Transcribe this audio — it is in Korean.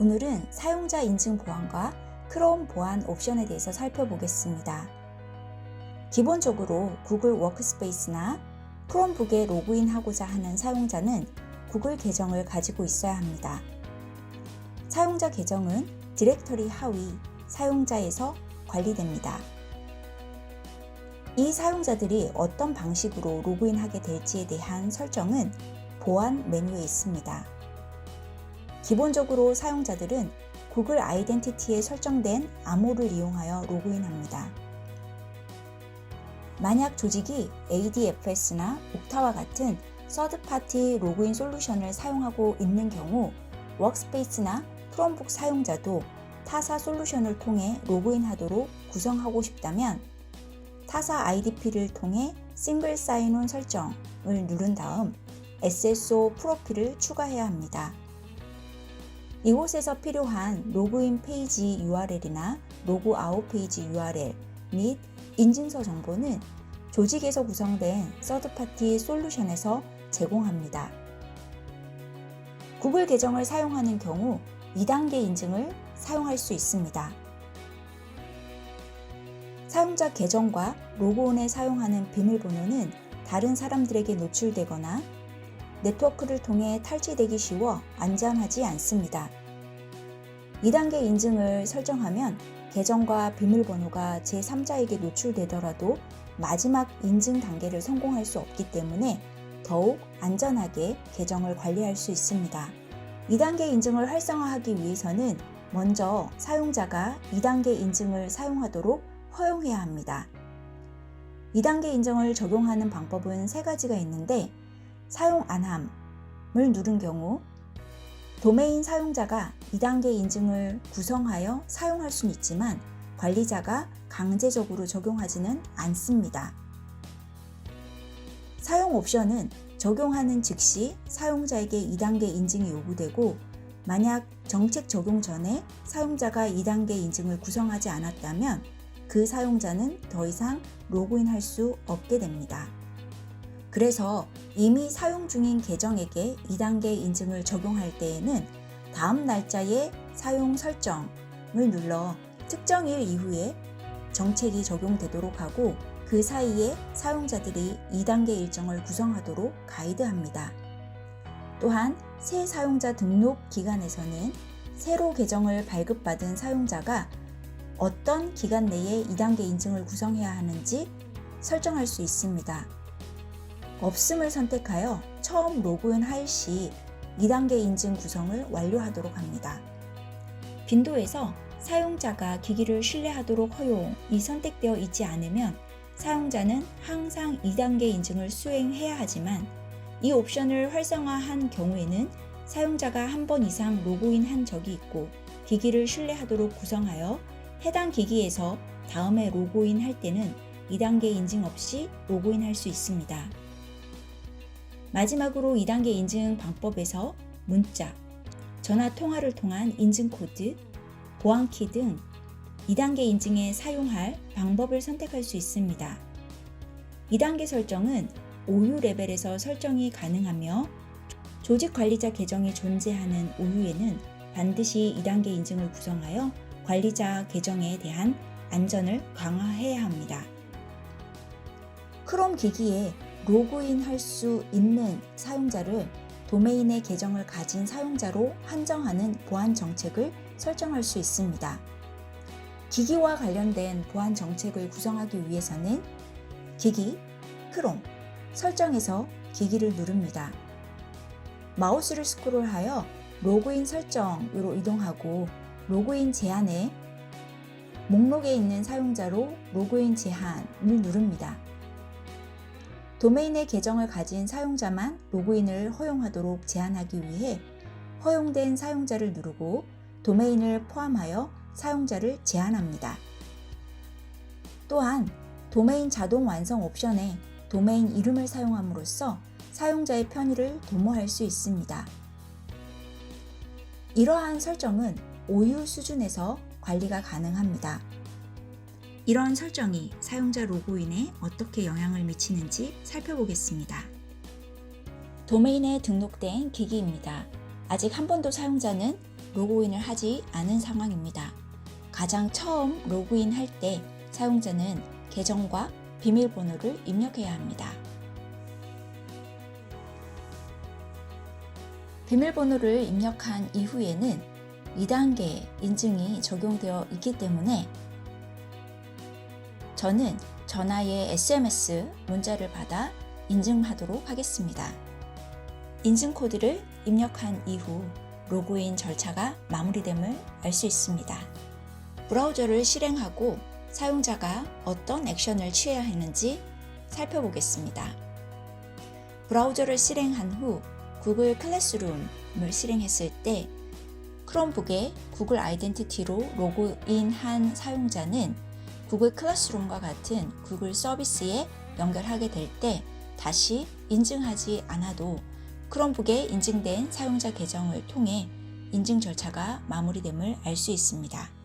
오늘은 사용자 인증 보안과 크롬 보안 옵션에 대해서 살펴보겠습니다. 기본적으로 구글 워크스페이스나 크롬북에 로그인하고자 하는 사용자는 구글 계정을 가지고 있어야 합니다. 사용자 계정은 디렉터리 하위 사용자에서 관리됩니다. 이 사용자들이 어떤 방식으로 로그인하게 될지에 대한 설정은 보안 메뉴에 있습니다. 기본적으로 사용자들은 구글 아이덴티티에 설정된 암호를 이용하여 로그인합니다. 만약 조직이 ADFS나 옥타와 같은 서드파티 로그인 솔루션을 사용하고 있는 경우 워크스페이스나 크롬북 사용자도 타사 솔루션을 통해 로그인하도록 구성하고 싶다면 타사 IDP를 통해 싱글 사인온 설정을 누른 다음 SSO 프로필을 추가해야 합니다. 이곳에서 필요한 로그인 페이지 URL이나 로그아웃 페이지 URL 및 인증서 정보는 조직에서 구성된 서드파티 솔루션에서 제공합니다. 구글 계정을 사용하는 경우 2단계 인증을 사용할 수 있습니다. 사용자 계정과 로그온에 사용하는 비밀번호는 다른 사람들에게 노출되거나 네트워크를 통해 탈취되기 쉬워 안전하지 않습니다. 2단계 인증을 설정하면 계정과 비밀번호가 제3자에게 노출되더라도 마지막 인증 단계를 성공할 수 없기 때문에 더욱 안전하게 계정을 관리할 수 있습니다. 2단계 인증을 활성화하기 위해서는 먼저 사용자가 2단계 인증을 사용하도록 허용해야 합니다. 2단계 인증을 적용하는 방법은 세 가지가 있는데 사용 안함을 누른 경우 도메인 사용자가 2단계 인증을 구성하여 사용할 수는 있지만 관리자가 강제적으로 적용하지는 않습니다. 사용 옵션은 적용하는 즉시 사용자에게 2단계 인증이 요구되고 만약 정책 적용 전에 사용자가 2단계 인증을 구성하지 않았다면 그 사용자는 더 이상 로그인할 수 없게 됩니다. 그래서 이미 사용 중인 계정에게 2단계 인증을 적용할 때에는 다음 날짜에 사용 설정을 눌러 특정 일 이후에 정책이 적용되도록 하고 그 사이에 사용자들이 2단계 일정을 구성하도록 가이드합니다. 또한 새 사용자 등록 기간에서는 새로 계정을 발급받은 사용자가 어떤 기간 내에 2단계 인증을 구성해야 하는지 설정할 수 있습니다. 없음을 선택하여 처음 로그인 할 시 2단계 인증 구성을 완료하도록 합니다. 빈도에서 사용자가 기기를 신뢰하도록 허용이 선택되어 있지 않으면 사용자는 항상 2단계 인증을 수행해야 하지만 이 옵션을 활성화한 경우에는 사용자가 한 번 이상 로그인 한 적이 있고 기기를 신뢰하도록 구성하여 해당 기기에서 다음에 로그인 할 때는 2단계 인증 없이 로그인 할 수 있습니다. 마지막으로 2단계 인증 방법에서 문자, 전화 통화를 통한 인증 코드, 보안키 등 2단계 인증에 사용할 방법을 선택할 수 있습니다. 2단계 설정은 OU 레벨에서 설정이 가능하며 조직 관리자 계정이 존재하는 OU에는 반드시 2단계 인증을 구성하여 관리자 계정에 대한 안전을 강화해야 합니다. 크롬 기기에 로그인 할 수 있는 사용자를 도메인의 계정을 가진 사용자로 한정하는 보안 정책을 설정할 수 있습니다. 기기와 관련된 보안 정책을 구성하기 위해서는 기기, 크롬, 설정에서 기기를 누릅니다. 마우스를 스크롤하여 로그인 설정으로 이동하고 로그인 제한에 목록에 있는 사용자로 로그인 제한을 누릅니다. 도메인의 계정을 가진 사용자만 로그인을 허용하도록 제한하기 위해 허용된 사용자를 누르고 도메인을 포함하여 사용자를 제한합니다. 또한 도메인 자동 완성 옵션에 도메인 이름을 사용함으로써 사용자의 편의를 도모할 수 있습니다. 이러한 설정은 OU 수준에서 관리가 가능합니다. 이런 설정이 사용자 로그인에 어떻게 영향을 미치는지 살펴보겠습니다. 도메인에 등록된 기기입니다. 아직 한 번도 사용자는 로그인을 하지 않은 상황입니다. 가장 처음 로그인 할 때 사용자는 계정과 비밀번호를 입력해야 합니다. 비밀번호를 입력한 이후에는 2단계 인증이 적용되어 있기 때문에 저는 전화에 SMS 문자를 받아 인증하도록 하겠습니다. 인증 코드를 입력한 이후 로그인 절차가 마무리됨을 알 수 있습니다. 브라우저를 실행하고 사용자가 어떤 액션을 취해야 하는지 살펴보겠습니다. 브라우저를 실행한 후 구글 클래스룸을 실행했을 때 크롬북에 구글 아이덴티티로 로그인한 사용자는 구글 클래스룸과 같은 구글 서비스에 연결하게 될 때 다시 인증하지 않아도 크롬북에 인증된 사용자 계정을 통해 인증 절차가 마무리됨을 알 수 있습니다.